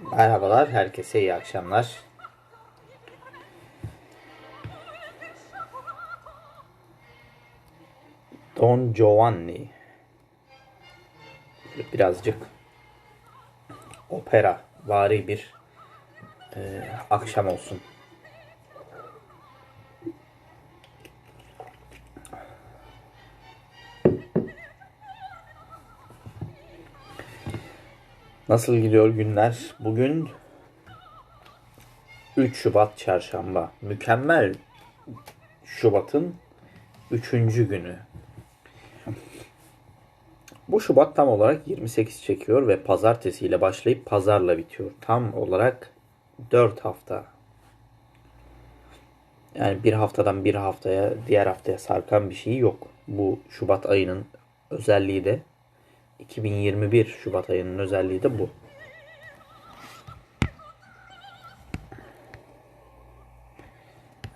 Merhabalar, herkese iyi akşamlar. Don Giovanni. Birazcık opera vari bir e, akşam olsun. Nasıl gidiyor günler? Bugün 3 Şubat Çarşamba. Mükemmel Şubat'ın 3. günü. Bu Şubat tam olarak 28 çekiyor ve pazartesi ile başlayıp pazarla bitiyor. Tam olarak 4 hafta. Yani bir haftadan bir haftaya, diğer haftaya sarkan bir şey yok. Bu Şubat ayının özelliği de 2021 Şubat ayının özelliği de bu.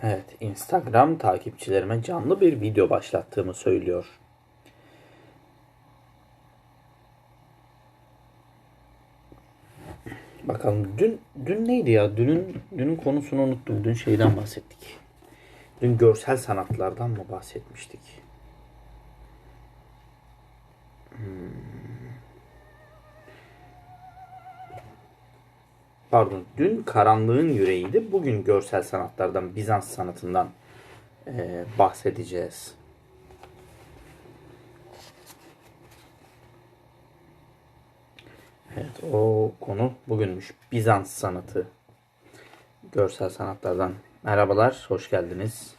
Evet, Instagram takipçilerime canlı bir video başlattığımı söylüyor. Bakalım dün dün neydi ya? Dünün dünün konusunu unuttum. Dün şeyden bahsettik. Dün görsel sanatlardan mı bahsetmiştik? Pardon, dün karanlığın yüreğiydi. Bugün görsel sanatlardan, Bizans sanatından eee, bahsedeceğiz. Evet, o konu bugünmüş. Bizans sanatı. Görsel sanatlardan. Merhabalar, hoş geldiniz.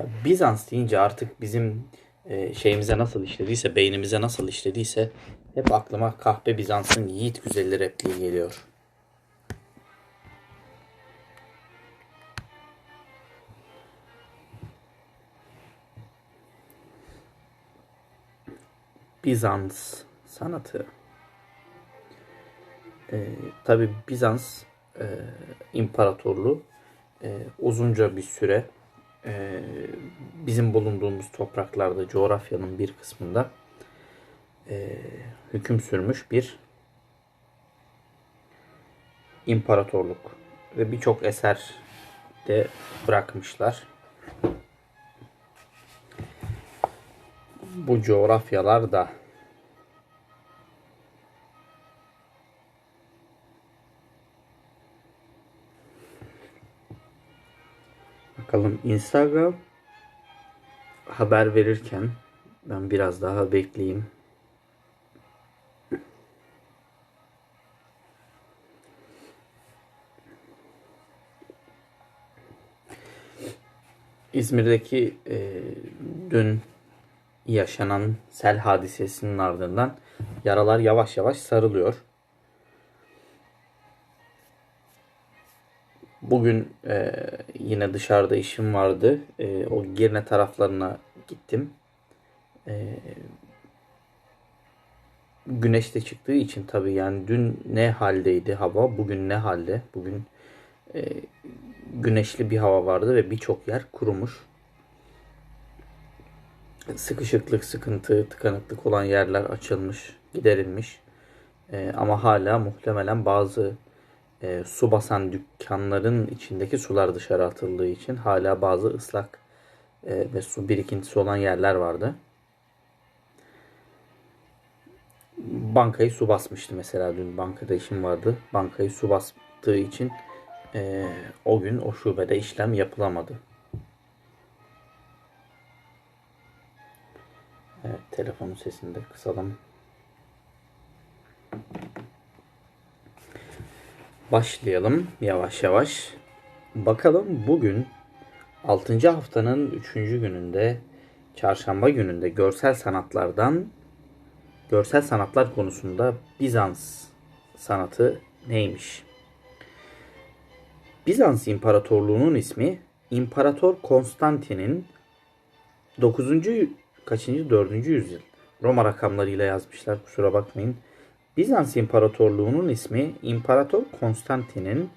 Ya Bizans deyince artık bizim e, şeyimize nasıl işlediyse, beynimize nasıl işlediyse hep aklıma kahpe Bizans'ın yiğit güzelli repliği geliyor. Bizans sanatı. E, Tabi Bizans e, İmparatorluğu e, uzunca bir süre e, bizim bulunduğumuz topraklarda coğrafyanın bir kısmında e, hüküm sürmüş bir imparatorluk ve birçok eser de bırakmışlar. Bu coğrafyalarda Bakalım Instagram haber verirken ben biraz daha bekleyeyim. İzmir'deki e, dün yaşanan sel hadisesinin ardından yaralar yavaş yavaş sarılıyor. Bugün e, yine dışarıda işim vardı. E, o Girne taraflarına gittim. E, güneş de çıktığı için tabii yani dün ne haldeydi hava, bugün ne halde? Bugün e, güneşli bir hava vardı ve birçok yer kurumuş. Sıkışıklık, sıkıntı, tıkanıklık olan yerler açılmış, giderilmiş. E, ama hala muhtemelen bazı e, su basan dükkanların içindeki sular dışarı atıldığı için hala bazı ıslak e, ve su birikintisi olan yerler vardı. Bankayı su basmıştı mesela dün bankada işim vardı. Bankayı su bastığı için e, o gün o şubede işlem yapılamadı. Evet, telefonun sesini de kısalım. Başlayalım yavaş yavaş. Bakalım bugün 6. haftanın 3. gününde çarşamba gününde görsel sanatlardan görsel sanatlar konusunda Bizans sanatı neymiş? Bizans İmparatorluğu'nun ismi İmparator Konstantin'in 9. kaçıncı 4. yüzyıl Roma rakamlarıyla yazmışlar kusura bakmayın. Bizans İmparatorluğu'nun ismi İmparator Konstantin'in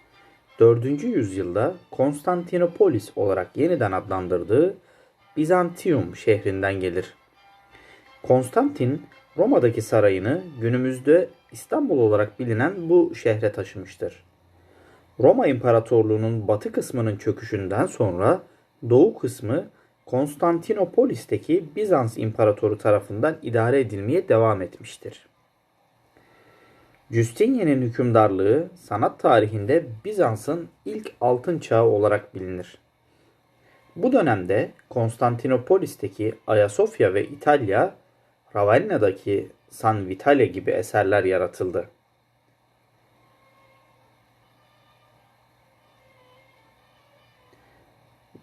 4. yüzyılda Konstantinopolis olarak yeniden adlandırdığı Bizantium şehrinden gelir. Konstantin Roma'daki sarayını günümüzde İstanbul olarak bilinen bu şehre taşımıştır. Roma İmparatorluğu'nun batı kısmının çöküşünden sonra doğu kısmı Konstantinopolis'teki Bizans İmparatoru tarafından idare edilmeye devam etmiştir. Justinian'in hükümdarlığı sanat tarihinde Bizans'ın ilk altın çağı olarak bilinir. Bu dönemde Konstantinopolis'teki Ayasofya ve İtalya, Ravenna'daki San Vitale gibi eserler yaratıldı.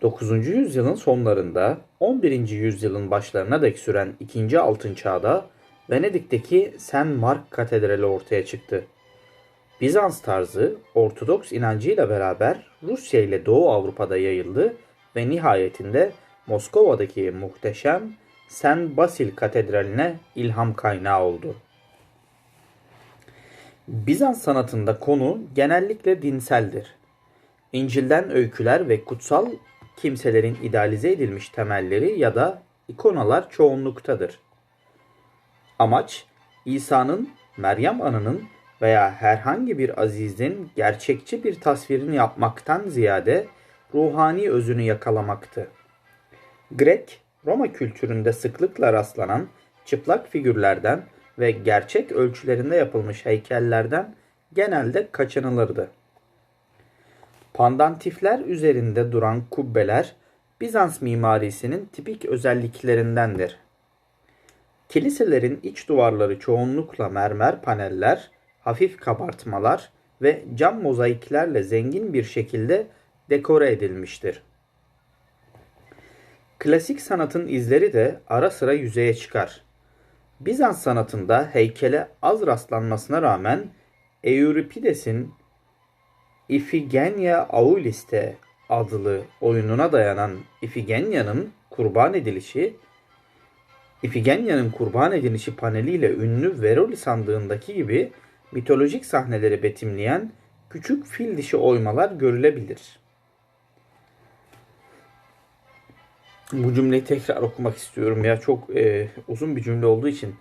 9. yüzyılın sonlarında 11. yüzyılın başlarına dek süren 2. Altın Çağ'da Venedik'teki St. Mark Katedrali ortaya çıktı. Bizans tarzı Ortodoks inancıyla beraber Rusya ile Doğu Avrupa'da yayıldı ve nihayetinde Moskova'daki muhteşem St. Basil Katedrali'ne ilham kaynağı oldu. Bizans sanatında konu genellikle dinseldir. İncil'den öyküler ve kutsal kimselerin idealize edilmiş temelleri ya da ikonalar çoğunluktadır. Amaç İsa'nın, Meryem Ana'nın veya herhangi bir azizin gerçekçi bir tasvirini yapmaktan ziyade ruhani özünü yakalamaktı. Grek, Roma kültüründe sıklıkla rastlanan çıplak figürlerden ve gerçek ölçülerinde yapılmış heykellerden genelde kaçınılırdı. Pandantifler üzerinde duran kubbeler Bizans mimarisinin tipik özelliklerindendir. Kiliselerin iç duvarları çoğunlukla mermer paneller, hafif kabartmalar ve cam mozaiklerle zengin bir şekilde dekore edilmiştir. Klasik sanatın izleri de ara sıra yüzeye çıkar. Bizans sanatında heykele az rastlanmasına rağmen Euripides'in Ifigenia Auliste adlı oyununa dayanan Ifigenia'nın kurban edilişi, Ifigenia'nın kurban edilişi paneliyle ünlü Veroli sandığındaki gibi mitolojik sahneleri betimleyen küçük fil dişi oymalar görülebilir. Bu cümleyi tekrar okumak istiyorum ya çok e, uzun bir cümle olduğu için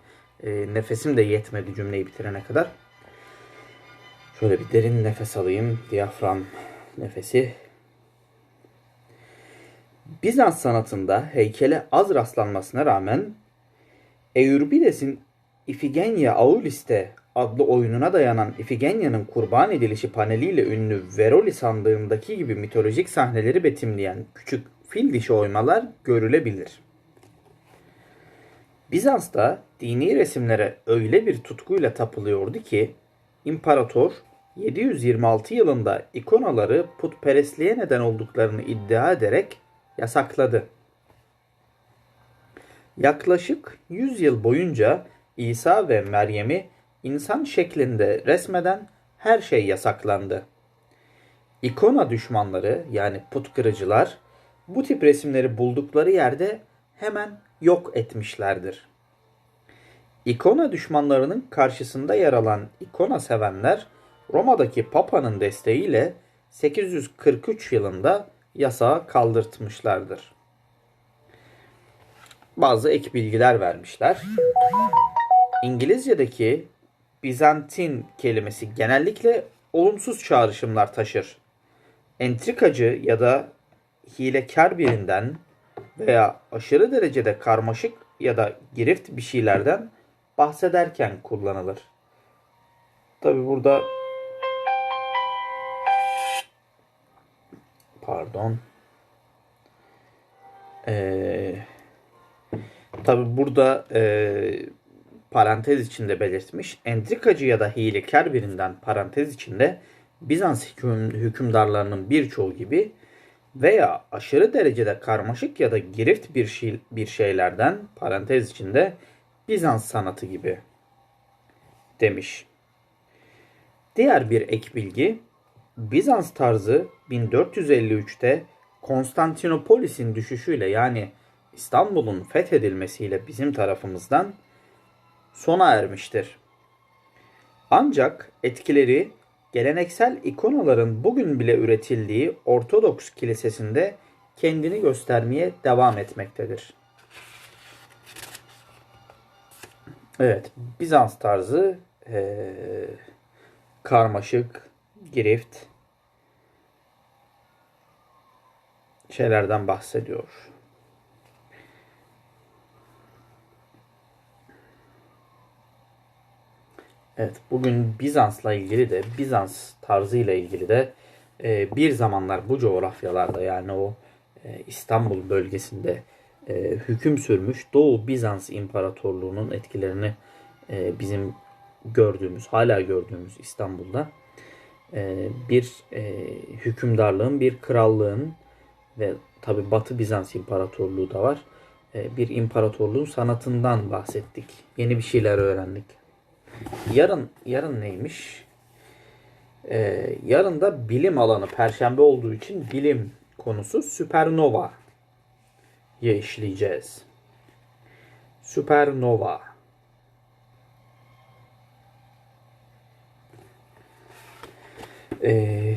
e, nefesim de yetmedi cümleyi bitirene kadar. Şöyle bir derin nefes alayım. Diyafram nefesi. Bizans sanatında heykele az rastlanmasına rağmen Euripides'in Ifigenia Auliste adlı oyununa dayanan Ifigenia'nın kurban edilişi paneliyle ünlü Veroli sandığındaki gibi mitolojik sahneleri betimleyen küçük fil dişi oymalar görülebilir. Bizans'ta dini resimlere öyle bir tutkuyla tapılıyordu ki imparator 726 yılında ikonaları putperestliğe neden olduklarını iddia ederek yasakladı. Yaklaşık 100 yıl boyunca İsa ve Meryem'i insan şeklinde resmeden her şey yasaklandı. İkona düşmanları yani put kırıcılar bu tip resimleri buldukları yerde hemen yok etmişlerdir. İkona düşmanlarının karşısında yer alan ikona sevenler Roma'daki Papa'nın desteğiyle 843 yılında yasağı kaldırtmışlardır. Bazı ek bilgiler vermişler. İngilizce'deki Bizantin kelimesi genellikle olumsuz çağrışımlar taşır. Entrikacı ya da hilekar birinden veya aşırı derecede karmaşık ya da girift bir şeylerden bahsederken kullanılır. Tabi burada pardon. Ee, Tabi burada e, parantez içinde belirtmiş. Entrikacı ya da hilekar birinden parantez içinde Bizans hüküm, hükümdarlarının birçoğu gibi veya aşırı derecede karmaşık ya da girift bir, şey, bir şeylerden parantez içinde Bizans sanatı gibi demiş. Diğer bir ek bilgi Bizans tarzı 1453'te Konstantinopolis'in düşüşüyle yani İstanbul'un fethedilmesiyle bizim tarafımızdan sona ermiştir. Ancak etkileri geleneksel ikonaların bugün bile üretildiği Ortodoks kilisesinde kendini göstermeye devam etmektedir. Evet, Bizans tarzı eee, karmaşık, girift şeylerden bahsediyor. Evet, bugün Bizans'la ilgili de, Bizans tarzıyla ilgili de e, bir zamanlar bu coğrafyalarda yani o e, İstanbul bölgesinde e, hüküm sürmüş Doğu Bizans İmparatorluğu'nun etkilerini e, bizim gördüğümüz, hala gördüğümüz İstanbul'da e, bir e, hükümdarlığın, bir krallığın ve tabi Batı Bizans İmparatorluğu da var. E, bir imparatorluğun sanatından bahsettik. Yeni bir şeyler öğrendik. Yarın yarın neymiş? Ee, yarın da bilim alanı perşembe olduğu için bilim konusu süpernova ya işleyeceğiz. Süpernova. Ee,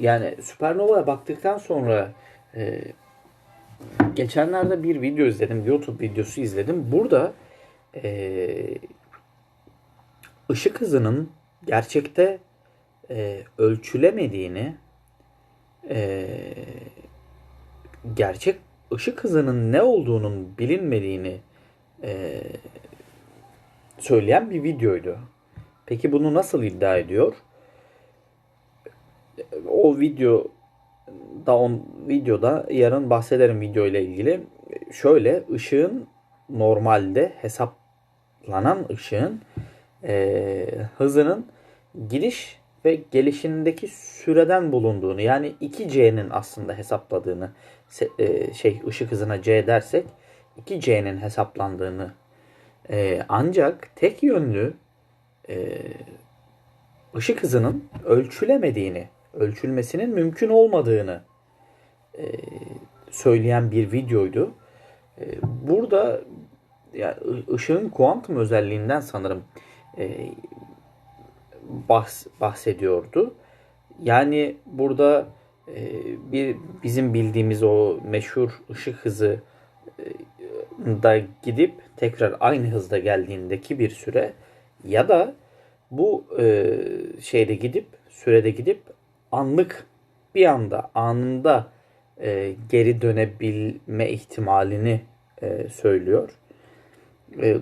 yani süpernova'ya baktıktan sonra e, geçenlerde bir video izledim. YouTube videosu izledim. Burada e, ışık hızının gerçekte e, ölçülemediğini e, gerçek ışık hızının ne olduğunun bilinmediğini e, söyleyen bir videoydu. Peki bunu nasıl iddia ediyor? O video da on videoda yarın bahsederim video ile ilgili. Şöyle ışığın normalde hesaplanan ışığın e, hızının gidiş ve gelişindeki süreden bulunduğunu yani 2C'nin aslında hesapladığını e, şey ışık hızına C dersek 2C'nin hesaplandığını e, ancak tek yönlü e, ışık hızının ölçülemediğini, ölçülmesinin mümkün olmadığını e, söyleyen bir videoydu. E, burada yani ışığın kuantum özelliğinden sanırım e, bahs bahsediyordu. Yani burada e, bir bizim bildiğimiz o meşhur ışık hızı e, da gidip tekrar aynı hızda geldiğindeki bir süre ya da bu e, şeyde gidip sürede gidip anlık bir anda anında e, geri dönebilme ihtimalini e, söylüyor.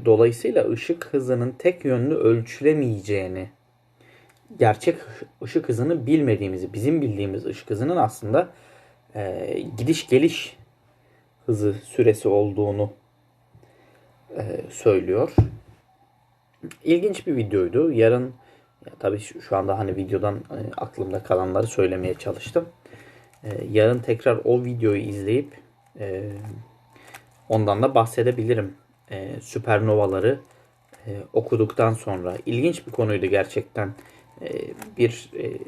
Dolayısıyla ışık hızının tek yönlü ölçülemeyeceğini, gerçek ışık hızını bilmediğimizi, bizim bildiğimiz ışık hızının aslında e, gidiş geliş hızı süresi olduğunu e, söylüyor. İlginç bir videoydu. Yarın ya tabii şu, şu anda hani videodan e, aklımda kalanları söylemeye çalıştım. E, yarın tekrar o videoyu izleyip e, ondan da bahsedebilirim e, süpernovaları e, okuduktan sonra ilginç bir konuydu gerçekten. E, bir e,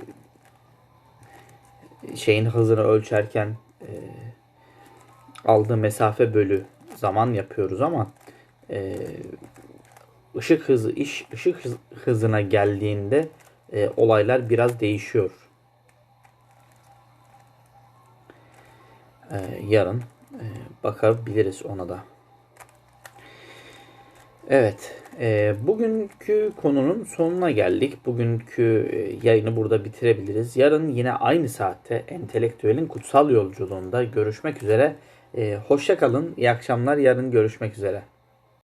şeyin hızını ölçerken e, aldığı mesafe bölü zaman yapıyoruz ama e, ışık hızı iş ışık hızına geldiğinde e, olaylar biraz değişiyor. E, yarın e, bakabiliriz ona da. Evet, e, bugünkü konunun sonuna geldik. Bugünkü e, yayını burada bitirebiliriz. Yarın yine aynı saatte entelektüelin kutsal yolculuğunda görüşmek üzere. E, hoşça kalın, iyi akşamlar. Yarın görüşmek üzere.